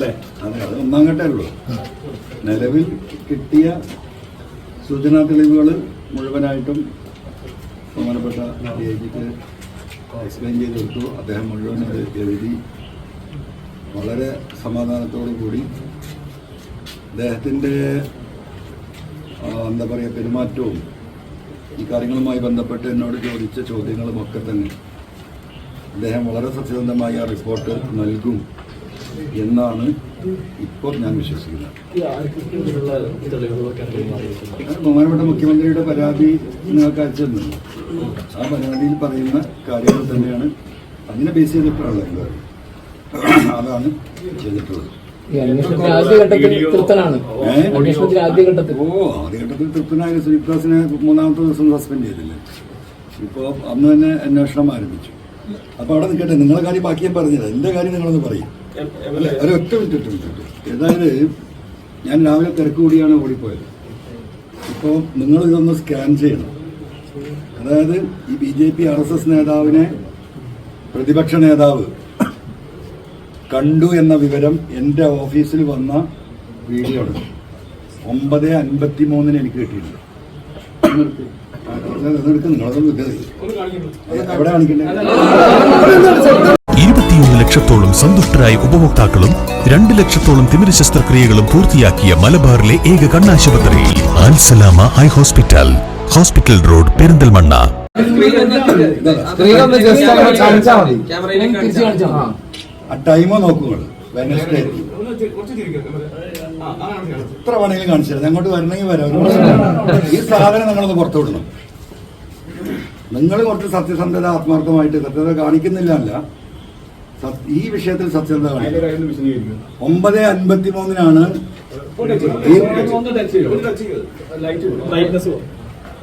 അതെ ഉള്ളൂ. നിലവിൽ കിട്ടിയ സൂചനാ തെളിവുകൾ മുഴുവനായിട്ടും ബഹുമാനപ്പെട്ട ഡി ഐ ജിക്ക് എക്സ്പ്ലെയിൻ ചെയ്ത് കൊടുത്തു. അദ്ദേഹം മുഴുവൻ എഴുതി. വളരെ സമാധാനത്തോടു കൂടി അദ്ദേഹത്തിന്റെ എന്താ പറയുക പെരുമാറ്റവും ഈ കാര്യങ്ങളുമായി ബന്ധപ്പെട്ട് എന്നോട് ചോദിച്ച ചോദ്യങ്ങളുമൊക്കെ തന്നെ അദ്ദേഹം വളരെ സത്യസന്ധമായി ആ റിപ്പോർട്ട് നൽകും. എന്നാണ് ഇപ്പോൾ ഞാൻ വിശ്വസിക്കുന്നത്. ബഹുമാനപ്പെട്ട മുഖ്യമന്ത്രിയുടെ പരാതി നിങ്ങൾക്ക് അയച്ചിരുന്നു ആ പരാതിയിൽ പറയുന്ന കാര്യങ്ങൾ തന്നെയാണ് അതിനെ ബേസ് ചെയ്തിട്ടുള്ള അതാണ് ചെയ്തിട്ടുള്ളത്. ഓ ആദ്യഘട്ടത്തിൽ തൃപ്തനായ ശ്രീപ്രാസിനെ മൂന്നാമത്തെ ദിവസം സസ്പെൻഡ് ചെയ്തില്ലേ? ഇപ്പോൾ അന്ന് തന്നെ അന്വേഷണം ആരംഭിച്ചു. അപ്പോൾ അവിടെ നിൽക്കട്ടെ നിങ്ങളെ കാര്യം ബാക്കി ഞാൻ പറഞ്ഞില്ല എന്റെ കാര്യം നിങ്ങളൊന്ന് പറയും. ഒരൊറ്റ മിനിറ്റ് ഒറ്റ മിനിറ്റ് അതായത് ഞാൻ രാവിലെ തിരക്ക് കൂടിയാണ് ഓടിപ്പോയത്. ഇപ്പോൾ നിങ്ങൾ ഇതൊന്ന് സ്കാൻ ചെയ്യണം. അതായത് ഈ B J P R S S നേതാവിനെ പ്രതിപക്ഷ നേതാവ് കണ്ടു എന്ന വിവരം എന്റെ ഓഫീസിൽ വന്ന വീഡിയോ ആണ്. ഒമ്പത് അൻപത്തി മൂന്നിന് എനിക്ക് കിട്ടിയിട്ടുണ്ട്. നിങ്ങളതൊന്നും എവിടെ കാണിക്കണ്ടേ? ലക്ഷത്തോളം സന്തുഷ്ടരായ ഉപഭോക്താക്കളും രണ്ട് ലക്ഷത്തോളം തിമിര ശസ്ത്രക്രിയകളും പൂർത്തിയാക്കിയ മലബാറിലെ ഏക കണ്ണാശുപത്രി. Alsalama eye hospital. Hospital road Perinthalmanna. ടൈമോ നോക്കുക വെനസ്ഡേ എത്ര വേണമെങ്കിലും കാണിച്ചു തരാം. അങ്ങോട്ട് വരണമെങ്കിൽ വരാം. ഈ സാധനം നിങ്ങളൊന്ന് നിങ്ങൾ കുറച്ച് സത്യസന്ധത ആത്മാർത്ഥമായിട്ട് സത്യത കാണിക്കുന്നില്ല ഈ വിഷയത്തിൽ സത്യസന്ധത ഒമ്പത് അൻപത്തി മൂന്നിനാണ്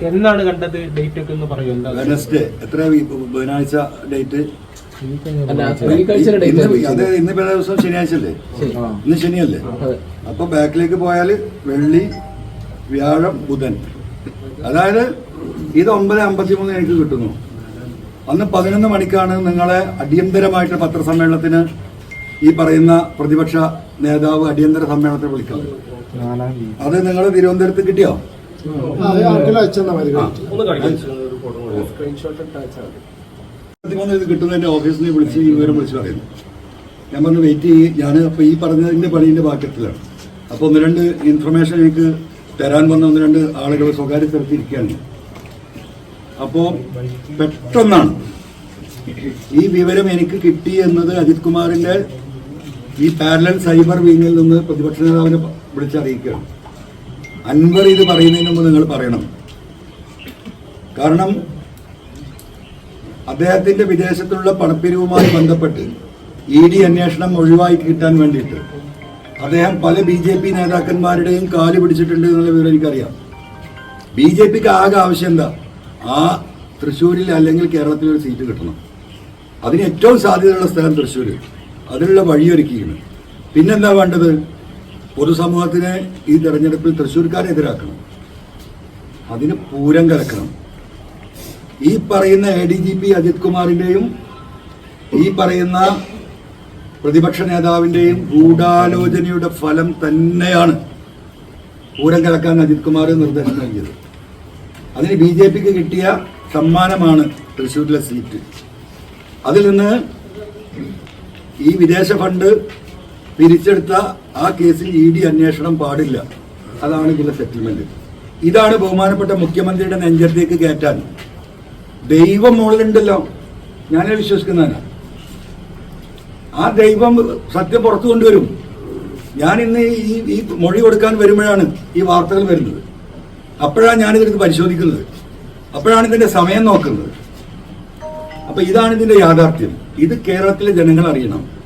എന്നാണ് കണ്ടത് ഡേറ്റ് ഒക്കെ ഒന്ന് പറയൂ എന്താ? വെനസ്ഡേ എത്ര ബുധനാഴ്ച ഡേറ്റ് അതെ ഇന്ന് ഇപ്പൊ ദിവസം ശനിയാഴ്ച അല്ലേ ശരി. ഇന്ന് ശനിയല്ലേ. അപ്പൊ ബാക്കിലേക്ക് പോയാൽ വെള്ളി വ്യാഴം ബുധൻ. അതായത് ഇത് ഒമ്പത് അമ്പത്തി മൂന്ന് എനിക്ക് കിട്ടുന്നു. അന്ന് പതിനൊന്ന് മണിക്കാണ് നിങ്ങളെ അടിയന്തരമായിട്ട് പത്രസമ്മേളനത്തിന് ഈ പറയുന്ന പ്രതിപക്ഷ നേതാവ് അടിയന്തര സമ്മേളനത്തിന് വിളിക്കുന്നത്. അത് നിങ്ങൾ തിരുവനന്തപുരത്ത് കിട്ടിയോ? ഇത് കിട്ടുന്നതിന്റെ ഓഫീസിൽ നിന്ന് വിളിച്ച് ഈ വിവരം വിളിച്ച് പറയുന്നു. ഞാൻ പറഞ്ഞു വെയിറ്റ് ചെയ്യും. ഞാൻ അപ്പൊ ഈ പറഞ്ഞതിന്റെ പണിന്റെ ബാക്കറ്റിലാണ് അപ്പൊ ഒന്ന് രണ്ട് ഇൻഫർമേഷൻ എനിക്ക് തരാൻ വന്ന ഒന്ന് രണ്ട് ആളുകൾ സ്വകാര്യ സ്ഥലത്തിരിക്കുകയാണ് അപ്പോൾ പെട്ടെന്നാണ്. ഈ വിവരം എനിക്ക് കിട്ടി എന്നത് അജിത് കുമാറിന്റെ ഈ പാരലൽ സൈബർ വിങ്ങിൽ നിന്ന് പ്രതിപക്ഷ നേതാവിനെ വിളിച്ചറിയിക്കുകയാണ്. അൻവർ ഇത് പറയുന്നതിന് മുമ്പ് നിങ്ങൾ പറയണം. കാരണം അദ്ദേഹത്തിന്റെ വിദേശത്തുള്ള പണപ്പിരിവുമായി ബന്ധപ്പെട്ട് ഇ ഡി അന്വേഷണം ഒഴിവായി കിട്ടാൻ വേണ്ടിയിട്ട് അദ്ദേഹം പല ബി ജെ പി നേതാക്കന്മാരുടെയും കാൽ പിടിച്ചിട്ടുണ്ട് എന്നുള്ള വിവരം എനിക്കറിയാം. ബി ജെ പിക്ക് ആകെ ആവശ്യം എന്താ? ആ തൃശ്ശൂരിൽ അല്ലെങ്കിൽ കേരളത്തിൽ ഒരു സീറ്റ് കിട്ടണം. അതിന് ഏറ്റവും സാധ്യതയുള്ള സ്ഥലം തൃശ്ശൂർ അതിനുള്ള വഴിയൊരുക്കിയാണ്. പിന്നെന്താ വേണ്ടത്? പൊതുസമൂഹത്തിനെ ഈ തെരഞ്ഞെടുപ്പിൽ തൃശ്ശൂർക്കാരെ എതിരാക്കണം. അതിന് പൂരം കലക്കണം. ഈ പറയുന്ന A D G P Ajith കുമാറിന്റെയും ഈ പറയുന്ന പ്രതിപക്ഷ നേതാവിന്റെയും ഗൂഢാലോചനയുടെ ഫലം തന്നെയാണ് പൂരം കലക്കാൻ അജിത് കുമാർ നിർദ്ദേശം നൽകിയത്. അതിന് ബി ജെ പിക്ക് കിട്ടിയ സമ്മാനമാണ് തൃശ്ശൂരിലെ സീറ്റ്. അതിൽ നിന്ന് ഈ വിദേശ ഫണ്ട് പിരിച്ചെടുത്ത ആ കേസിൽ ഇ ഡി അന്വേഷണം പാടില്ല. അതാണ് ഇതിലെ സെറ്റിൽമെന്റ് ഇതാണ് ബഹുമാനപ്പെട്ട മുഖ്യമന്ത്രിയുടെ നെഞ്ചത്തേക്ക് കയറ്റാൻ. ദൈവം മുകളിലുണ്ടല്ലോ ഞാനേ വിശ്വസിക്കുന്നതാണ് ആ ദൈവം സത്യം പുറത്തു കൊണ്ടുവരും. ഞാൻ ഇന്ന് ഈ ഈ മൊഴി കൊടുക്കാൻ വരുമ്പോഴാണ് ഈ വാർത്തകൾ വരുന്നത്. അപ്പോഴാണ് ഞാനിതിന് പരിശോധിക്കുന്നത്. അപ്പോഴാണ് ഇതിന്റെ സമയം നോക്കുന്നത്. അപ്പൊ ഇതാണ് ഇതിന്റെ യാഥാർത്ഥ്യം. ഇത് കേരളത്തിലെ ജനങ്ങൾ അറിയണം.